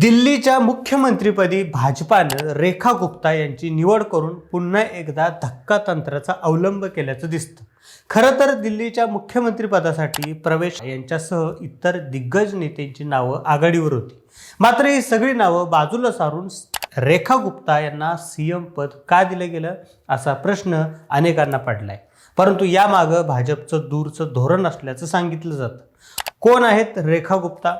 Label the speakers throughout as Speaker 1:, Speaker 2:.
Speaker 1: दिल्लीच्या मुख्यमंत्रीपदी भाजपानं रेखा गुप्ता यांची निवड करून पुन्हा एकदा धक्का तंत्राचा अवलंब केल्याचं दिसतं. खरं तर दिल्लीच्या मुख्यमंत्रीपदासाठी प्रवेश यांच्यासह इतर दिग्गज नेत्यांची नावं आघाडीवर होती. मात्र ही सगळी नावं बाजूला सारून रेखा गुप्ता यांना सीएम पद का दिलं गेलं असा प्रश्न अनेकांना पडलाय. परंतु यामागं भाजपचं दूरचं धोरण असल्याचं सांगितलं जातं. कोण आहेत रेखा गुप्ता?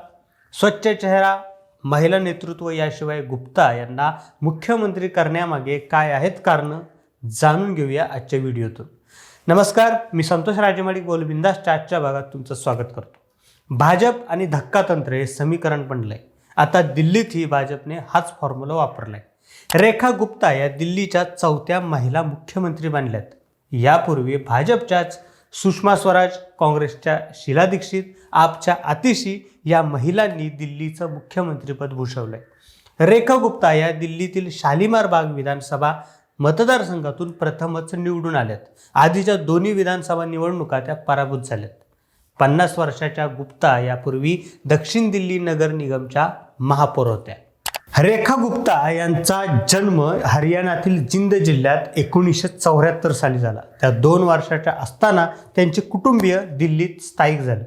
Speaker 1: स्वच्छ चेहरा महिला नेतृत्व याशिवाय गुप्ता यांना मुख्यमंत्री करण्यामागे काय आहेत कारणं जाणून घेऊया आजच्या व्हिडिओतून. नमस्कार मी संतोष राजेमाडी गोलबिंदासच्या आजच्या भागात तुमचं स्वागत करतो. भाजप आणि धक्कातंत्र हे समीकरण बनलंय. आता दिल्लीतही भाजपने हाच फॉर्म्युला वापरलाय. रेखा गुप्ता या दिल्लीच्या चौथ्या महिला मुख्यमंत्री बनल्यात. यापूर्वी भाजपच्याच सुषमा स्वराज काँग्रेसच्या शीला दीक्षित आपच्या आतिशी या महिलांनी दिल्लीचं मुख्यमंत्रीपद भूषवलंय. रेखा गुप्ता या दिल्लीतील शालिमार बाग विधानसभा मतदारसंघातून प्रथमच निवडून आल्यात. आधीच्या दोन्ही विधानसभा निवडणुका त्या पराभूत झाल्यात. पन्नास वर्षाच्या गुप्ता यापूर्वी दक्षिण दिल्ली नगर निगमच्या महापौर होत्या. रेखा गुप्ता यांचा जन्म हरियाणातील जिंद जिल्ह्यात एकोणीसशे चौऱ्याहत्तर साली झाला. त्या दोन वर्षाच्या असताना त्यांचे कुटुंबीय दिल्लीत स्थायिक झाले.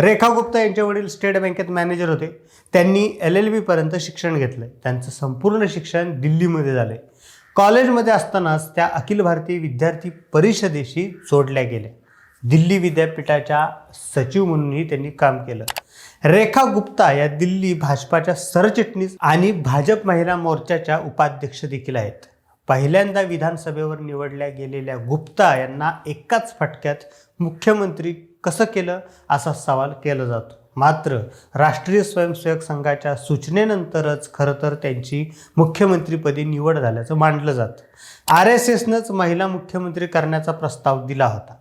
Speaker 1: रेखा गुप्ता यांचे वडील स्टेट बँकेत मॅनेजर होते. त्यांनी एल एल बीपर्यंत शिक्षण घेतलं. त्यांचं संपूर्ण शिक्षण दिल्लीमध्ये झालं. कॉलेजमध्ये असतानाच त्या अखिल भारतीय विद्यार्थी परिषदेशी जोडल्या गेल्या. दिल्ली विद्यापीठाच्या सचिव म्हणूनही त्यांनी काम केलं. रेखा गुप्ता या दिल्ली भाजपाच्या सरचिटणीस आणि भाजप महिला मोर्चाच्या उपाध्यक्ष देखील आहेत. पहिल्यांदा विधानसभेवर निवडल्या गेलेल्या गुप्ता यांना एकाच फटक्यात मुख्यमंत्री कसं केलं असा सवाल केला जातो. मात्र राष्ट्रीय स्वयंसेवक संघाच्या सूचनेनंतरच खरं तर त्यांची मुख्यमंत्रीपदी निवड झाल्याचं मांडलं जातं. आर एस एसनंच महिला मुख्यमंत्री करण्याचा प्रस्ताव दिला होता.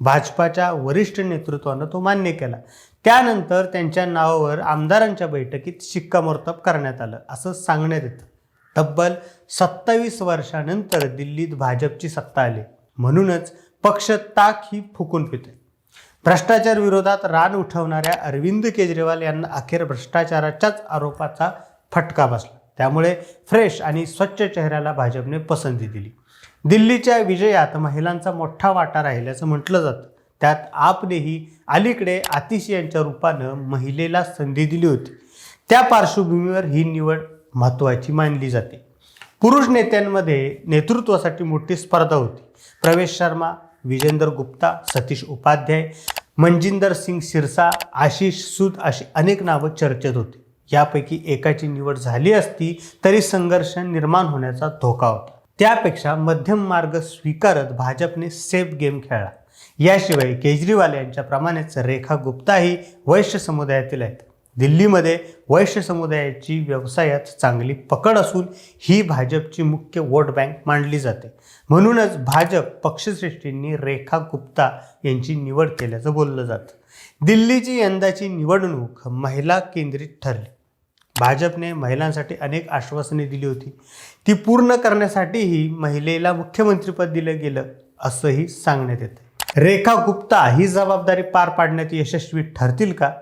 Speaker 1: भाजपाच्या वरिष्ठ नेतृत्वानं तो मान्य केला. त्यानंतर त्यांच्या नावावर आमदारांच्या बैठकीत शिक्कामोर्तब करण्यात आलं असं सांगण्यात येतं. तब्बल सत्तावीस वर्षानंतर दिल्लीत भाजपची सत्ता आली. म्हणूनच पक्ष ताक ही फुकून पिते भ्रष्टाचार विरोधात रान उठवणाऱ्या अरविंद केजरीवाल यांना अखेर भ्रष्टाचाराच्याच आरोपाचा फटका बसला. त्यामुळे फ्रेश आणि स्वच्छ चेहऱ्याला भाजपने पसंती दिली. दिल्लीच्या विजयात महिलांचा मोठा वाटा राहिल्याचं म्हटलं जातं. त्यात आपनेही अलीकडे आतिशी यांच्या रूपानं महिलेला संधी दिली होती. त्या पार्श्वभूमीवर ही निवड महत्त्वाची मानली जाते. पुरुष नेत्यांमध्ये नेतृत्वासाठी मोठी स्पर्धा होती. प्रवेश शर्मा विजेंदर गुप्ता सतीश उपाध्याय मनजिंदर सिंग सिरसा आशिष सूद अशी अनेक नावं चर्चेत होती. यापैकी एकाची निवड झाली असती तरी संघर्ष निर्माण होण्याचा धोका होता. त्यापेक्षा मध्यम मार्ग स्वीकारत भाजपने सेफ गेम खेळला. याशिवाय केजरीवाल यांच्या प्रमाणेच रेखा गुप्ताही वैश्य समुदायातील आहेत. दिल्लीमध्ये वैश्य समुदायाची व्यवसायात चांगली पकड असून ही भाजपची मुख्य वोट बँक मानली जाते. म्हणूनच भाजप पक्षश्रेष्ठींनी रेखा गुप्ता यांची निवड केल्याचं बोललं जातं. दिल्लीची यंदाची निवडणूक महिला केंद्रित ठरली. भाजपने महिलांसाठी अनेक आश्वासने दिली होती. ती पूर्ण करण्यासाठीही महिलेला मुख्यमंत्रीपद दिलं गेलं असंही सांगण्यात येतं रेखा गुप्ता ही जबाबदारी पार पाडण्यात यशस्वी ठरतील का?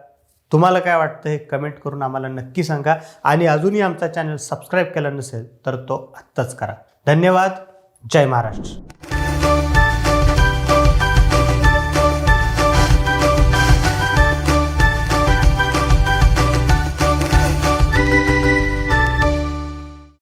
Speaker 1: तुम्हाला काय वाटतं हे कमेंट करून आम्हाला नक्की सांगा. आणि अजूनही आमचा चॅनल सबस्क्राईब केला नसेल तर तो आत्ताच करा. धन्यवाद. जय महाराष्ट्र.